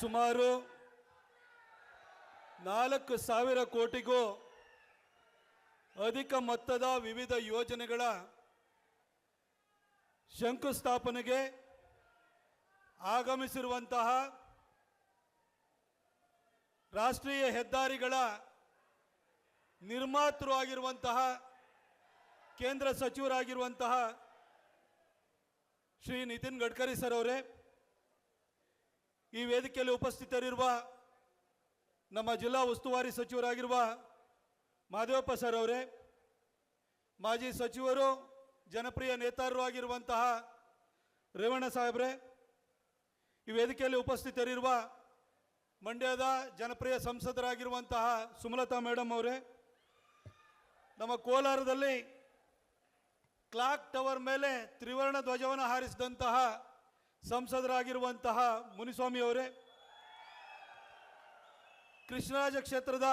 ಸುಮಾರು ನಾಲ್ಕು ಸಾವಿರ ಕೋಟಿಗೂ ಅಧಿಕ ಮೊತ್ತದ ವಿವಿಧ ಯೋಜನೆಗಳ ಶಂಕುಸ್ಥಾಪನೆಗೆ ಆಗಮಿಸಿರುವಂತಹ ರಾಷ್ಟ್ರೀಯ ಹೆದ್ದಾರಿಗಳ ನಿರ್ಮಾತೃ ಆಗಿರುವಂತಹ ಕೇಂದ್ರ ಸಚಿವರಾಗಿರುವಂತಹ ಶ್ರೀ ನಿತಿನ್ ಗಡ್ಕರಿ ಸರ್ ಅವರೇ ಈ ವೇದಿಕೆಯಲ್ಲಿ ಉಪಸ್ಥಿತರಿರುವ ನಮ್ಮ ಜಿಲ್ಲಾ ಉಸ್ತುವಾರಿ ಸಚಿವರಾಗಿರುವ ಮಾದೇವಪ್ಪ ಸರ್ ಅವರೇ, ಮಾಜಿ ಸಚಿವರು, ಜನಪ್ರಿಯ ನೇತಾರರು ಆಗಿರುವಂತಹ ರೇವಣ್ಣ ಸಾಹೇಬ್ರೆ, ಈ ವೇದಿಕೆಯಲ್ಲಿ ಉಪಸ್ಥಿತರಿರುವ ಮಂಡ್ಯದ ಜನಪ್ರಿಯ ಸಂಸದರಾಗಿರುವಂತಹ ಸುಮಲತಾ ಮೇಡಮ್ ಅವರೇ, ನಮ್ಮ ಕೋಲಾರದಲ್ಲಿ ಕ್ಲಾಕ್ ಟವರ್ ಮೇಲೆ ತ್ರಿವರ್ಣ ಧ್ವಜವನ್ನು ಹಾರಿಸಿದಂತಹ ಸಂಸದರಾಗಿರುವಂತಹ ಮುನಿಸ್ವಾಮಿ ಅವರೇ, ಕೃಷ್ಣರಾಜ ಕ್ಷೇತ್ರದ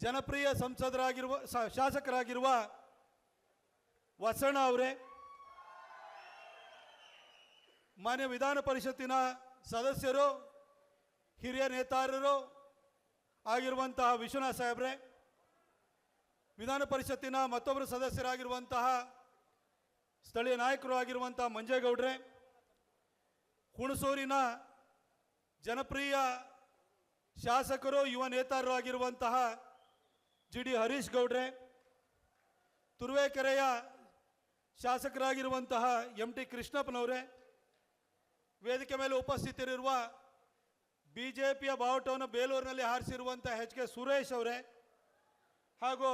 ಜನಪ್ರಿಯ ಸಂಸದರಾಗಿರುವ ಶಾಸಕರಾಗಿರುವ ವಸಣ್ಣ ಅವರೇ, ಮಾನ್ಯ ವಿಧಾನ ಪರಿಷತ್ತಿನ ಸದಸ್ಯರು, ಹಿರಿಯ ನೇತಾರರು ಆಗಿರುವಂತಹ ವಿಶ್ವನಾಥ್ ಸಾಹೇಬ್ರೆ, ವಿಧಾನ ಪರಿಷತ್ತಿನ ಮತ್ತೊಬ್ಬರು ಸದಸ್ಯರಾಗಿರುವಂತಹ ಸ್ಥಳೀಯ ನಾಯಕರು ಆಗಿರುವಂತಹ ಮಂಜೇಗೌಡ್ರೆ ಹುಣಸೂರಿನ ಜನಪ್ರಿಯ ಶಾಸಕರು, ಯುವ ನೇತಾರರು ಆಗಿರುವಂತಹ ಜಿ ಡಿ ಹರೀಶ್ ಗೌಡ್ರೆ, ತುರುವೇಕೆರೆಯ ಶಾಸಕರಾಗಿರುವಂತಹ ಎಂ ಟಿ ಕೃಷ್ಣಪ್ಪನವರೇ, ವೇದಿಕೆ ಮೇಲೆ ಉಪಸ್ಥಿತರಿರುವ ಬಿ ಜೆ ಪಿಯ ಬಾವುಟವನ್ನು ಬೇಲೂರಿನಲ್ಲಿ ಹಾರಿಸಿರುವಂತಹ ಎಚ್ ಕೆ ಸುರೇಶ್ ಅವರೇ, ಹಾಗೂ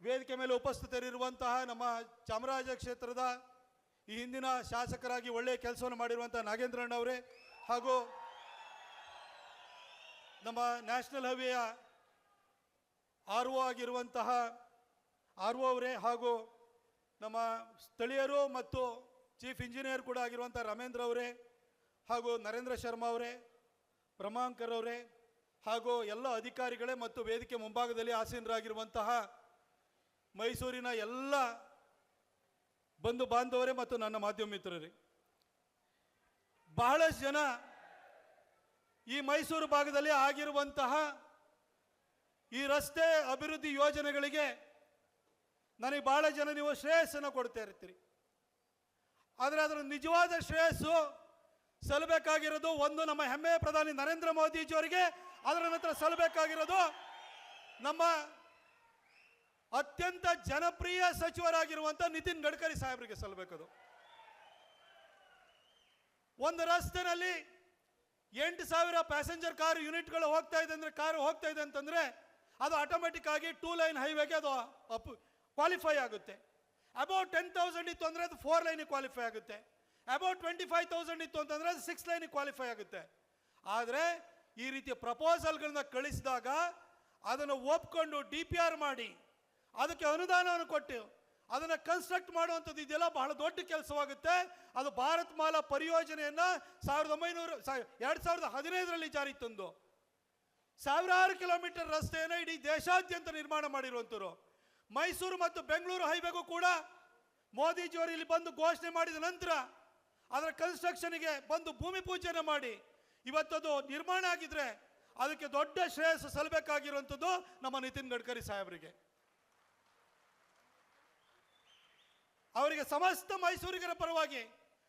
ವೇದಿಕೆ ಮೇಲೆ ಉಪಸ್ಥಿತರಿರುವಂತಹ ನಮ್ಮ ಚಾಮರಾಜ ಕ್ಷೇತ್ರದ ಈ ಹಿಂದಿನ ಶಾಸಕರಾಗಿ ಒಳ್ಳೆಯ ಕೆಲಸವನ್ನು ಮಾಡಿರುವಂಥ ನಾಗೇಂದ್ರಣ್ಣ ಅವರೇ ಹಾಗೂ ನಮ್ಮ ನ್ಯಾಷನಲ್ ಹೈವೇಯ ಆರ್ ಒ ಆಗಿರುವಂತಹ ಆರ್ ಒ ಅವರೇ ಹಾಗೂ ನಮ್ಮ ಸ್ಥಳೀಯರು ಮತ್ತು ಚೀಫ್ ಇಂಜಿನಿಯರ್ ಕೂಡ ಆಗಿರುವಂಥ ರಮೇಂದ್ರ ಅವರೇ ಹಾಗೂ ನರೇಂದ್ರ ಶರ್ಮಾ ಅವರೇ, ಬ್ರಹ್ಮಾಂಕರ್ ಅವರೇ ಹಾಗೂ ಎಲ್ಲ ಅಧಿಕಾರಿಗಳೇ ಮತ್ತು ವೇದಿಕೆ ಮುಂಭಾಗದಲ್ಲಿ ಆಸೀನರಾಗಿರುವಂತಹ ಮೈಸೂರಿನ ಎಲ್ಲ ಬಂಧು ಬಾಂಧವರೇ ಮತ್ತು ನನ್ನ ಮಾಧ್ಯಮ ಮಿತ್ರರೇ, ಬಹಳಷ್ಟು ಜನ ಈ ಮೈಸೂರು ಭಾಗದಲ್ಲಿ ಆಗಿರುವಂತಹ ಈ ರಸ್ತೆ ಅಭಿವೃದ್ಧಿ ಯೋಜನೆಗಳಿಗೆ ನನಗೆ ಬಹಳ ಜನ ನೀವು ಶ್ರೇಯಸ್ಸನ್ನು ಕೊಡ್ತಾ ಇರ್ತೀರಿ. ಆದರೆ ಅದರ ನಿಜವಾದ ಶ್ರೇಯಸ್ಸು ಸಲ್ಲಬೇಕಾಗಿರೋದು ಒಂದು ನಮ್ಮ ಹೆಮ್ಮೆಯ ಪ್ರಧಾನಿ ನರೇಂದ್ರ ಮೋದಿಜಿಯವರಿಗೆ ಅದರ ನಂತರ ಸಲ್ಲಬೇಕಾಗಿರೋದು ನಮ್ಮ ಅತ್ಯಂತ ಜನಪ್ರಿಯ ಸಚಿವರಾಗಿರುವಂಥ ನಿತಿನ್ ಗಡ್ಕರಿ ಸಾಹೇಬರಿಗೆ ಸಲ್ಲಬೇಕದು ಒಂದು ರಸ್ತೆನಲ್ಲಿ ಎಂಟು ಸಾವಿರ ಪ್ಯಾಸೆಂಜರ್ ಕಾರ್ ಯೂನಿಟ್ಗಳು ಹೋಗ್ತಾ ಇದೆ ಅಂದರೆ ಕಾರು ಹೋಗ್ತಾ ಇದೆ ಅಂತಂದರೆ ಅದು ಆಟೋಮೆಟಿಕ್ ಆಗಿ ಟೂ ಲೈನ್ ಹೈವೇಗೆ ಅದು ಅಪ್ ಕ್ವಾಲಿಫೈ ಆಗುತ್ತೆ. ಅಬೌಟ್ ಟೆನ್ ತೌಸಂಡ್ ಇತ್ತು ಅಂದರೆ ಅದು ಫೋರ್ ಲೈನಿಗೆ ಕ್ವಾಲಿಫೈ ಆಗುತ್ತೆ. ಅಬೌಟ್ ಟ್ವೆಂಟಿ ಫೈವ್ ತೌಸಂಡ್ ಇತ್ತು ಅಂತಂದರೆ ಅದು ಸಿಕ್ಸ್ ಲೈನಿಗೆ ಕ್ವಾಲಿಫೈ ಆಗುತ್ತೆ. ಆದರೆ ಈ ರೀತಿಯ ಪ್ರಪೋಸಲ್ಗಳನ್ನ ಕಳಿಸಿದಾಗ ಅದನ್ನು ಒಪ್ಕೊಂಡು ಡಿ ಪಿ ಆರ್ ಮಾಡಿ ಅದಕ್ಕೆ ಅನುದಾನವನ್ನು ಕೊಟ್ಟು ಅದನ್ನು ಕನ್ಸ್ಟ್ರಕ್ಟ್ ಮಾಡುವಂಥದ್ದು ಇದೆಲ್ಲ ಬಹಳ ದೊಡ್ಡ ಕೆಲಸವಾಗುತ್ತೆ. ಅದು ಭಾರತ್ ಮಾಲಾ ಪರಿಯೋಜನೆಯನ್ನು ಸಾವಿರದ ಒಂಬೈನೂರು ಎರಡು ಸಾವಿರದ ಹದಿನೈದರಲ್ಲಿ ಜಾರಿ ತಂದು. ಸಾವಿರಾರು ಕಿಲೋಮೀಟರ್ ರಸ್ತೆಯನ್ನು ಇಡೀ ದೇಶಾದ್ಯಂತ ನಿರ್ಮಾಣ ಮಾಡಿರುವಂಥವ್ರು. ಮೈಸೂರು ಮತ್ತು ಬೆಂಗಳೂರು ಹೈವೇಗೂ ಕೂಡ ಮೋದಿಜಿಯವರು ಇಲ್ಲಿ ಬಂದು ಘೋಷಣೆ ಮಾಡಿದ ನಂತರ ಅದರ ಕನ್ಸ್ಟ್ರಕ್ಷನ್ಗೆ ಬಂದು ಭೂಮಿ ಪೂಜೆನ ಮಾಡಿ. ಇವತ್ತದು ನಿರ್ಮಾಣ ಆಗಿದ್ರೆ ಅದಕ್ಕೆ ದೊಡ್ಡ ಶ್ರೇಯಸ್ಸು ಸಲ್ಲಬೇಕಾಗಿರುವಂಥದ್ದು ನಮ್ಮ ನಿತಿನ್ ಗಡ್ಕರಿ ಸಾಹೇಬರಿಗೆ. ಅವರಿಗೆ ಸಮಸ್ತ ಮೈಸೂರಿಗರ ಪರವಾಗಿ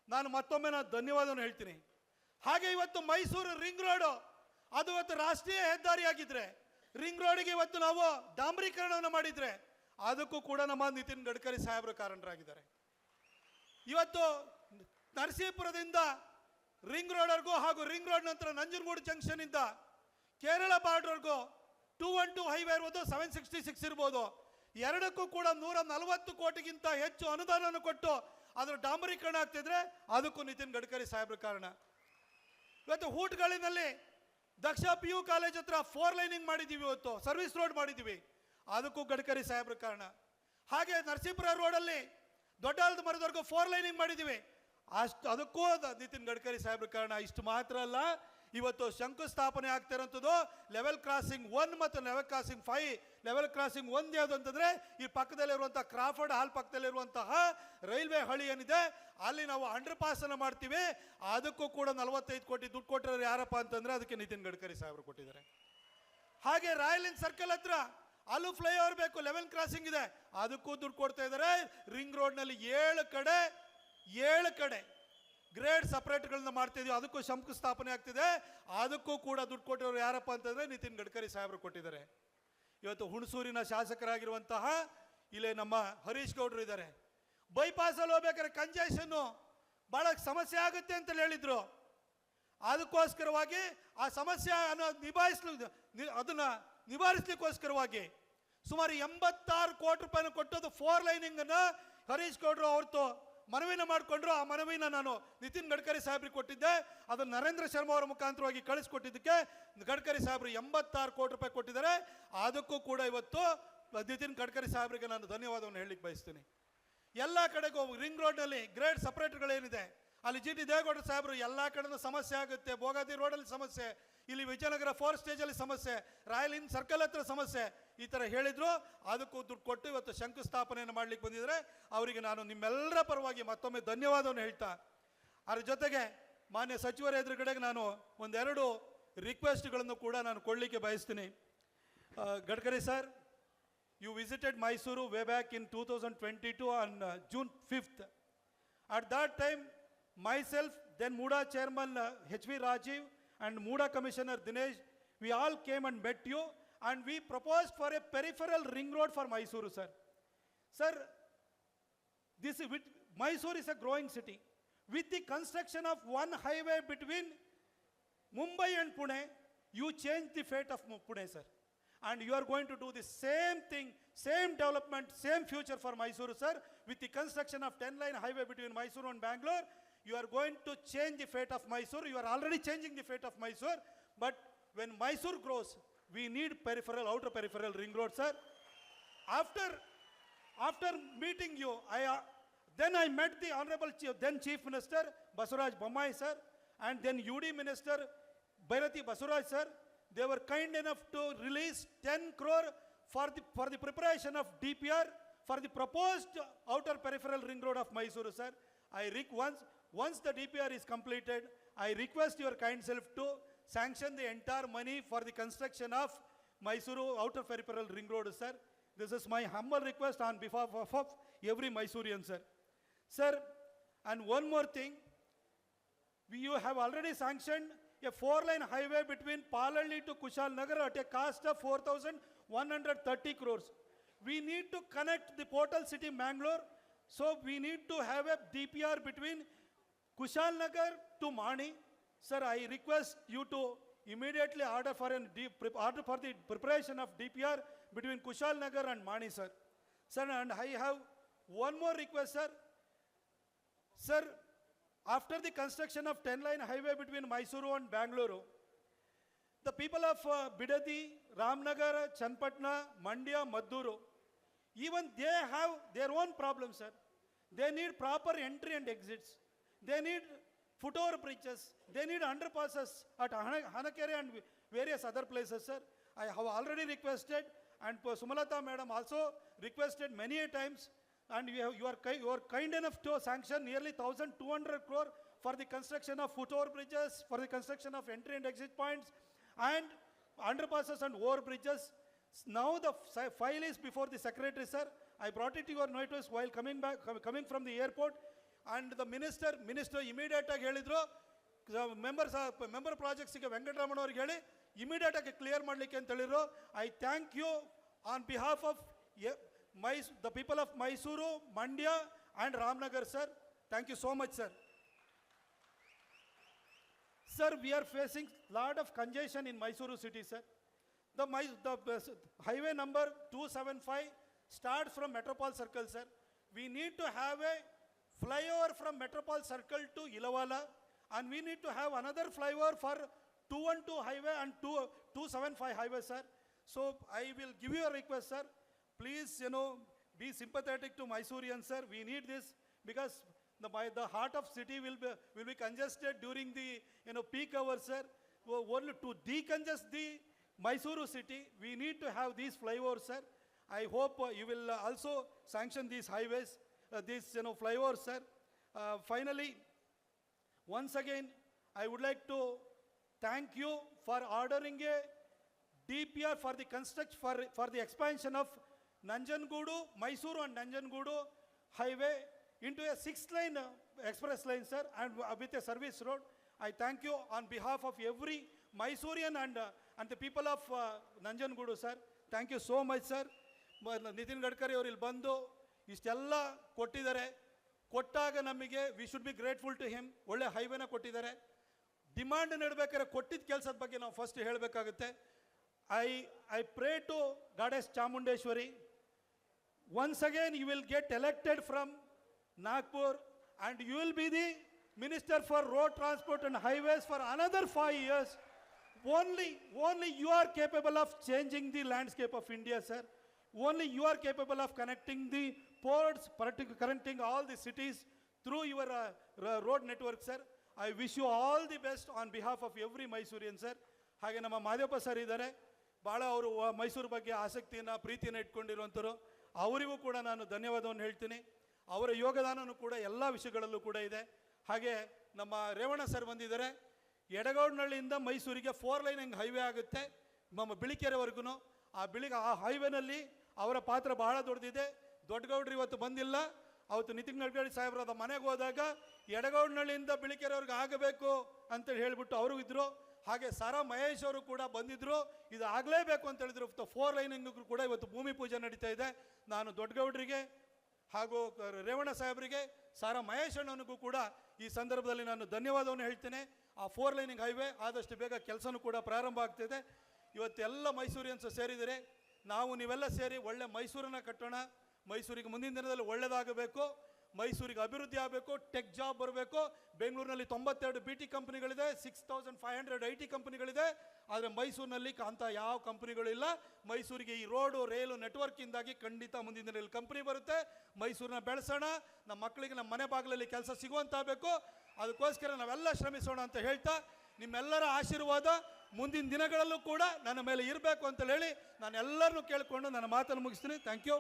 ನಾನು ಮತ್ತೊಮ್ಮೆ ನಾನು ಧನ್ಯವಾದವನ್ನು ಹೇಳ್ತೀನಿ. ಹಾಗೆ ಇವತ್ತು ಮೈಸೂರು ರಿಂಗ್ ರೋಡು, ಅದು ಇವತ್ತು ರಾಷ್ಟ್ರೀಯ ಹೆದ್ದಾರಿ ಆಗಿದ್ರೆ ರಿಂಗ್ ರೋಡಿಗೆ ಇವತ್ತು ನಾವು ಡಾಂಬರೀಕರಣವನ್ನು ಮಾಡಿದ್ರೆ, ಅದಕ್ಕೂ ಕೂಡ ನಮ್ಮ ನಿತಿನ್ ಗಡ್ಕರಿ ಸಾಹೇಬರು ಕಾರಣರಾಗಿದ್ದಾರೆ. ಇವತ್ತು ನರಸೀಪುರದಿಂದ ರಿಂಗ್ ರೋಡ್ವರೆಗೂ ಹಾಗೂ ರಿಂಗ್ ರೋಡ್ ನಂತರ ನಂಜನಗೂಡು ಜಂಕ್ಷನ್ ಇಂದ ಕೇರಳ ಬಾರ್ಡ್ರವರೆಗೂ ಟೂ ಒನ್ ಟು ಹೈವೇ ಇರ್ಬೋದು, ಸೆವೆನ್ ಸಿಕ್ಸ್ಟಿ ಸಿಕ್ಸ್ ಇರ್ಬೋದು. ಎರಡಕ್ಕೂ ಕೂಡ ನೂರ ನಲವತ್ತು ಕೋಟಿಗಿಂತ ಹೆಚ್ಚು ಅನುದಾನವನ್ನು ಕೊಟ್ಟು ಅದರ ಡಾಂಬರೀಕರಣ ಆಗ್ತಿದ್ರೆ ಅದಕ್ಕೂ ನಿತಿನ್ ಗಡ್ಕರಿ ಸಾಹೇಬ್ರ ಕಾರಣ. ಇವತ್ತು ಹೂಟ್ಗಳಿನಲ್ಲಿ ದಕ್ಷ ಪಿ ಯು ಕಾಲೇಜ್ ಹತ್ರ ಫೋರ್ ಲೈನಿಂಗ್ ಮಾಡಿದ್ದೀವಿ ಇವತ್ತು, ಸರ್ವಿಸ್ ರೋಡ್ ಮಾಡಿದ್ದೀವಿ. ಅದಕ್ಕೂ ಗಡ್ಕರಿ ಸಾಹೇಬ್ರ ಕಾರಣ. ಹಾಗೆ ನರಸೀಪುರ ರೋಡಲ್ಲಿ ದೊಡ್ಡಾಲದ ಮರದವರೆಗೂ ಫೋರ್ ಲೈನಿಂಗ್ ಮಾಡಿದ್ದೀವಿ. ಅಷ್ಟು ಅದಕ್ಕೂ ನಿತಿನ್ ಗಡ್ಕರಿ ಸಾಹೇಬ್ರ ಕಾರಣ. ಇಷ್ಟು ಮಾತ್ರ ಅಲ್ಲ ಇವತ್ತು ಶಂಕುಸ್ಥಾಪನೆ ಆಗ್ತಿರೋಂಥದ್ದು ಲೆವೆಲ್ ಕ್ರಾಸಿಂಗ್ ಒನ್ ಮತ್ತು level crossing five level crossing ಒಂದು ಯಾವುದು ಅಂತಂದ್ರೆ, ಈ ಪಕ್ಕದಲ್ಲಿರುವಂಥ ಕ್ರಾಫರ್ಡ್ ಹಾಲ್ ಪಕ್ಕದಲ್ಲಿರುವಂತಹ ರೈಲ್ವೆ ಹಳಿ ಏನಿದೆ, ಅಲ್ಲಿ ನಾವು ಅಂಡರ್ ಪಾಸ್ ಅನ್ನು ಮಾಡ್ತೀವಿ. ಅದಕ್ಕೂ ಕೂಡ ನಲವತ್ತೈದು ಕೋಟಿ ದುಡ್ಡು ಕೊಟ್ಟಿರೋರು ಯಾರಪ್ಪ ಅಂತಂದ್ರೆ ಅದಕ್ಕೆ ನಿತಿನ್ ಗಡ್ಕರಿ ಸಾಹೇಬರು ಕೊಟ್ಟಿದ್ದಾರೆ. ಹಾಗೆ ರಾಯಲ್ ಇನ್ ಸರ್ಕಲ್ ಹತ್ರ ಅಲ್ಲೂ ಫ್ಲೈಓವರ್ ಬೇಕು ಲೆವೆಲ್ ಕ್ರಾಸಿಂಗ್ ಇದೆ. ಅದಕ್ಕೂ ದುಡ್ಡು ಕೊಡ್ತಾ ಇದ್ದಾರೆ. ರಿಂಗ್ ರೋಡ್ನಲ್ಲಿ ಏಳು ಕಡೆ ಏಳು ಕಡೆ ಗ್ರೇಡ್ ಸಪ್ರೇಟ್ಗಳನ್ನ ಮಾಡ್ತಿದೀವಿ. ಅದಕ್ಕೂ ಶಂಕುಸ್ಥಾಪನೆ ಆಗ್ತಿದೆ. ಅದಕ್ಕೂ ಕೂಡ ದುಡ್ಡು ಕೊಟ್ಟಿರೋರು ಯಾರಪ್ಪ ಅಂತಂದ್ರೆ ನಿತಿನ್ ಗಡ್ಕರಿ ಸಾಹೇಬರು ಕೊಟ್ಟಿದ್ದಾರೆ. ಇವತ್ತು ಹುಣಸೂರಿನ ಶಾಸಕರಾಗಿರುವಂತಹ ಇಲ್ಲಿ ನಮ್ಮ ಹರೀಶ್ ಗೌಡ್ರು ಇದ್ದಾರೆ. ಬೈಪಾಸಲ್ಲಿ ಹೋಗ್ಬೇಕಾದ್ರೆ ಕಂಜೆಷನ್ನು ಭಾಳ ಸಮಸ್ಯೆ ಆಗುತ್ತೆ ಅಂತ ಹೇಳಿದ್ರು. ಅದಕ್ಕೋಸ್ಕರವಾಗಿ ಆ ಸಮಸ್ಯೆ ಅನ್ನೋ ನಿಭಾಯಿಸ್ಲು ಅದನ್ನು ನಿವಾರಿಸ್ಲಿಕ್ಕೋಸ್ಕರವಾಗಿ ಸುಮಾರು ಎಂಬತ್ತಾರು ಕೋಟಿ ರೂಪಾಯಿನ ಕೊಟ್ಟದ್ದು ಫೋರ್ ಲೈನಿಂಗ್ ಅನ್ನ ಹರೀಶ್ ಗೌಡ್ರು ಅವ್ರದ್ದು ಮನವಿನ ಮಾಡಿಕೊಂಡ್ರು, ಆ ಮನವಿನ ನಾನು ನಿತಿನ್ ಗಡ್ಕರಿ ಸಾಹೇಬ್ರಿಗೆ ಕೊಟ್ಟಿದ್ದೆ. ಅದನ್ನು ನರೇಂದ್ರ ಶರ್ಮಾ ಅವರ ಮುಖಾಂತರವಾಗಿ ಕಳಿಸ್ಕೊಟ್ಟಿದ್ದಕ್ಕೆ ಗಡ್ಕರಿ ಸಾಹೇಬರು ಎಂಬತ್ತಾರು ಕೋಟಿ ರೂಪಾಯಿ ಕೊಟ್ಟಿದ್ದಾರೆ. ಅದಕ್ಕೂ ಕೂಡ ಇವತ್ತು ನಿತಿನ್ ಗಡ್ಕರಿ ಸಾಹೇಬರಿಗೆ ನಾನು ಧನ್ಯವಾದವನ್ನು ಹೇಳಲಿಕ್ಕೆ ಬಯಸ್ತೀನಿ. ಎಲ್ಲ ಕಡೆಗೂ ರಿಂಗ್ ರೋಡ್ನಲ್ಲಿ ಗ್ರೇಡ್ ಸಪ್ರೇಟ್ಗಳೇನಿದೆ ಅಲ್ಲಿ ಜಿ ಟಿ ದೇವೇಗೌಡ ಸಾಹೇಬರು ಎಲ್ಲ ಕಡೆನೂ ಸಮಸ್ಯೆ ಆಗುತ್ತೆ ಬೋಗಾದಿ ರೋಡಲ್ಲಿ ಸಮಸ್ಯೆ ಇಲ್ಲಿ ವಿಜಯನಗರ ಫೋರ್ ಸ್ಟೇಜಲ್ಲಿ ಸಮಸ್ಯೆ ರಾಯಲ್ ಇನ್ ಸರ್ಕಲ್ ಹತ್ರ ಸಮಸ್ಯೆ ಈ ಥರ ಹೇಳಿದ್ರು. ಅದಕ್ಕೂ ದುಡ್ಡು ಕೊಟ್ಟು ಇವತ್ತು ಶಂಕುಸ್ಥಾಪನೆಯನ್ನು ಮಾಡ್ಲಿಕ್ಕೆ ಬಂದಿದ್ರೆ ಅವರಿಗೆ ನಾನು ನಿಮ್ಮೆಲ್ಲರ ಪರವಾಗಿ ಮತ್ತೊಮ್ಮೆ ಧನ್ಯವಾದವನ್ನು ಹೇಳ್ತಾ ಅದ್ರ ಜೊತೆಗೆ ಮಾನ್ಯ ಸಚಿವರ ಎದುರುಗಡೆಗೆ ನಾನು ಒಂದೆರಡು ರಿಕ್ವೆಸ್ಟ್ಗಳನ್ನು ಕೂಡ ನಾನು ಕೊಡಲಿಕ್ಕೆ ಬಯಸ್ತೀನಿ. Gadkari sir you visited Mysuru way back in 2022 on uh, June 5th. At that time, myself, then Muda chairman uh, H.V. Rajiv and Muda commissioner Dinesh, we all came and met you and we proposed for a peripheral ring road for Mysuru, sir. Sir, this is with, Mysore is a growing city. With the construction of one highway between Mumbai and Pune, you change the fate of Pune, sir. And you are going to do the same thing, same development, same future for Mysuru, sir. With the construction of 10 line highway between Mysuru and Bangalore, you are going to change the fate of Mysore. You are already changing the fate of Mysore. But when Mysore grows, we need peripheral, outer peripheral ring road, sir. After, after meeting you, I, uh, then I met the Honorable Chief, then Chief Minister Basuraj Bommai, sir, and then UD Minister Bhairati Basuraj, sir. They were kind enough to release 10 crore for the, for the preparation of DPR for the proposed outer peripheral ring road of Mysore, sir. I rec, once, once the DPR is completed, I request your kind self to sanction the entire money for the construction of Mysuru outer peripheral ring road, sir. This is my humble request on behalf of, of every Mysorean, sir. Sir, and one more thing, we, you have already sanctioned a four-lane highway between Palalli to Kushal Nagar at a cost of 4,130 crores. We need to connect the portal city Mangalore, so we need to have a DPR between Kushal Nagar to Mani. Sir, I request you to immediately order for an order for the preparation of DPR between Kushal Nagar and Mani, sir. Sir, and I have one more request, sir. Sir, after the construction of 10-line highway between Mysuru and Bangalore, the people of uh, Bidadi, Ramnagar, Chanpatna, Mandya, Madduru, even they have their own problems, sir. They need proper entry and exits. They need footover bridges. They need underpasses at Hana- Hanakere and various other places, sir. I have already requested, and Sumalata madam also requested many times, and you, have, you, are you are kind enough to sanction nearly 1,200 crore for the construction of footover bridges, for the construction of entry and exit points, and underpasses and over bridges. Now the file is before the secretary, sir. I brought it to your notice while coming back, coming from the airport. And the minister, minister immediate ಆಗಿ ಹೇಳಿದ್ರು members member ಪ್ರಾಜೆಕ್ಟ್ಸ್ಗೆ Venkataramana ಅವ್ರಿಗೆ ಹೇಳಿ immediate ಆಗಿ clear ಮಾಡಲಿಕ್ಕೆ ಅಂತ ಹೇಳಿದ್ರು I thank you on behalf of mice the people of Mysuru Mandya and Ramanagar sir thank you so much sir Sir, we are facing lot of congestion in Mysuru city, sir. The, My- the uh, s- highway number 275 starts from Metropole Circle, sir. We need to have a flyover from Metropole Circle to Ilavala, and we need to have another flyover for 212 highway and 2, 275 highway, sir. So I will give you a request, sir. Please, you know, be sympathetic to Mysoreans, sir. We need this because the, by the heart of city will be, will be congested during the, you know, peak hours, sir. to decongest the Mysuru city, we need to have these flyovers, sir. I hope uh, you will uh, also sanction these highways, uh, these, you know, flyovers, sir. Uh, Finally, once again, I would like to thank you for ordering a DPR for the construct, for, for the expansion of Nanjangoodu, Mysuru and Nanjangoodu highway into a six-lane uh, express lane, sir, and uh, with a service road. I thank you on behalf of every Mysorean and, uh, and the people of uh, Nanjangoodu, sir. Thank you so much, sir. ಮ- ನಿತಿನ್ ಗಡ್ಕರಿ ಅವರು ಇಲ್ಲಿ ಬಂದು ಇಷ್ಟೆಲ್ಲ ಕೊಟ್ಟಿದ್ದಾರೆ ಕೊಟ್ಟಾಗ ನಮಗೆ we should be grateful to him ಒಳ್ಳೆ ಹೈವೇನ ಕೊಟ್ಟಿದ್ದಾರೆ ಡಿಮಾಂಡ್ ನೀಡಬೇಕಾದ್ರೆ ಕೊಟ್ಟಿದ್ದ ಕೆಲಸದ ಬಗ್ಗೆ ನಾವು first ಹೇಳಬೇಕಾಗುತ್ತೆ I I pray to goddess Chamundeshwari once again you will get elected from Nagpur and you will be the minister for road transport and highways for another five years. Only, only you are capable of changing the landscape of India, sir. Only you are capable of connecting the ports, partic- connecting all the cities through your uh, network road network, sir. I wish you all the best on behalf of every Mysorean, sir. ಹಾಗೆ ನಮ್ಮ Madevappa sir ಇದ್ದಾರೆ. ಭಾಳ ಅವರು ಮೈಸೂರು ಬಗ್ಗೆ ಆಸಕ್ತಿಯನ್ನು ಪ್ರೀತಿಯನ್ನು ಇಟ್ಕೊಂಡಿರುವಂಥರು ಅವರಿಗೂ ಕೂಡ ನಾನು ಧನ್ಯವಾದವನ್ನು ಹೇಳ್ತೀನಿ. ಅವರ ಯೋಗದಾನನೂ ಕೂಡ ಎಲ್ಲ ವಿಷಯಗಳಲ್ಲೂ ಕೂಡ ಇದೆ. ಹಾಗೆ ನಮ್ಮ ರೇವಣ್ಣ ಸರ್ ಬಂದಿದ್ದಾರೆ. ಎಡಗೌಡ್ನಹಳ್ಳಿಯಿಂದ ಮೈಸೂರಿಗೆ ಫೋರ್ ಲೈನ್ ಹೆಂಗೆ ಹೈವೇ ಆಗುತ್ತೆ. ನಮ್ಮ ಬಿಳಿಕೆರೆವರೆಗೂ ಆ ಬಿಳಿ ಆ ಹೈವೇನಲ್ಲಿ ಅವರ ಪಾತ್ರ ಬಹಳ ದೊಡ್ಡದಿದೆ. ದೊಡ್ಡಗೌಡ್ರು ಇವತ್ತು ಬಂದಿಲ್ಲ. ಅವತ್ತು ನಿತಿನ್ ಗಡ್ಕರಿ ಸಾಹೇಬ್ರದ ಮನೆಗೆ ಹೋದಾಗ ಎಡಗೌಡ್ನಳ್ಳಿಯಿಂದ ಬಿಳಿಕೆರೆ ಅವ್ರಿಗೆ ಆಗಬೇಕು ಅಂತೇಳಿ ಹೇಳ್ಬಿಟ್ಟು ಅವರು ಇದ್ದರು ಹಾಗೆ ಸಾರಾ ಮಹೇಶ್ ಅವರು ಕೂಡ ಬಂದಿದ್ದರು ಇದು ಆಗಲೇಬೇಕು ಅಂತ ಹೇಳಿದ್ರು. ಫೋರ್ ಲೈನಿಂಗ್ ಕೂಡ ಇವತ್ತು ಭೂಮಿ ಪೂಜೆ ನಡೀತಾ ಇದೆ. ನಾನು ದೊಡ್ಡಗೌಡ್ರಿಗೆ ಹಾಗೂ ರೇವಣ್ಣ ಸಾಹೇಬರಿಗೆ, ಸಾರಾ ಮಹೇಶ್ ಅಣ್ಣನಿಗೂ ಕೂಡ ಈ ಸಂದರ್ಭದಲ್ಲಿ ನಾನು ಧನ್ಯವಾದವನ್ನು ಹೇಳ್ತೇನೆ. ಆ ಫೋರ್ ಲೈನಿಂಗ್ ಹೈವೇ ಆದಷ್ಟು ಬೇಗ ಕೆಲಸನೂ ಕೂಡ ಪ್ರಾರಂಭ ಆಗ್ತಿದೆ. ಇವತ್ತೆಲ್ಲ ಮೈಸೂರಿಯನ್ಸ್ ಸೇರಿದರೆ ನಾವು ನೀವೆಲ್ಲ ಸೇರಿ ಒಳ್ಳೆ ಮೈಸೂರನ್ನ ಕಟ್ಟೋಣ. ಮೈಸೂರಿಗೆ ಮುಂದಿನ ದಿನದಲ್ಲಿ ಒಳ್ಳೆಯದಾಗಬೇಕು ಮೈಸೂರಿಗೆ ಅಭಿವೃದ್ಧಿ ಆಗಬೇಕು. ಟೆಕ್ ಜಾಬ್ ಬರಬೇಕು. ಬೆಂಗಳೂರಿನಲ್ಲಿ ತೊಂಬತ್ತೆರಡು B T ಕಂಪ್ನಿಗಳಿದೆ. Six thousand five hundred I T ಕಂಪ್ನಿಗಳಿದೆ. ಆದರೆ ಮೈಸೂರಿನಲ್ಲಿ ಅಂಥ ಯಾವ ಕಂಪನಿಗಳಿಲ್ಲ ಮೈಸೂರಿಗೆ ಈ ರೋಡು, ರೈಲು ನೆಟ್ವರ್ಕಿಂದಾಗಿ ಖಂಡಿತ ಮುಂದಿನ ದಿನದಲ್ಲಿ ಕಂಪ್ನಿ ಬರುತ್ತೆ. ಮೈಸೂರನ್ನ ಬೆಳೆಸೋಣ. ನಮ್ಮ ಮಕ್ಕಳಿಗೆ ನಮ್ಮ ಮನೆ ಬಾಗಿಲಲ್ಲಿ ಕೆಲಸ ಸಿಗುವಂತಾಗಬೇಕು. ಅದಕ್ಕೋಸ್ಕರ ನಾವೆಲ್ಲ ಶ್ರಮಿಸೋಣ ಅಂತ ಹೇಳ್ತಾ, ನಿಮ್ಮೆಲ್ಲರ ಆಶೀರ್ವಾದ. ಮುಂದಿನ ದಿನಗಳಲ್ಲೂ ಕೂಡ ನನ್ನ ಮೇಲೆ ಇರಬೇಕು ಅಂತ ಹೇಳಿ ನಾನು ಎಲ್ಲರನ್ನೂ ಕೇಳಿಕೊಂಡು ನನ್ನ ಮಾತನ್ನು ಮುಗಿಸ್ತೀನಿ. Thank you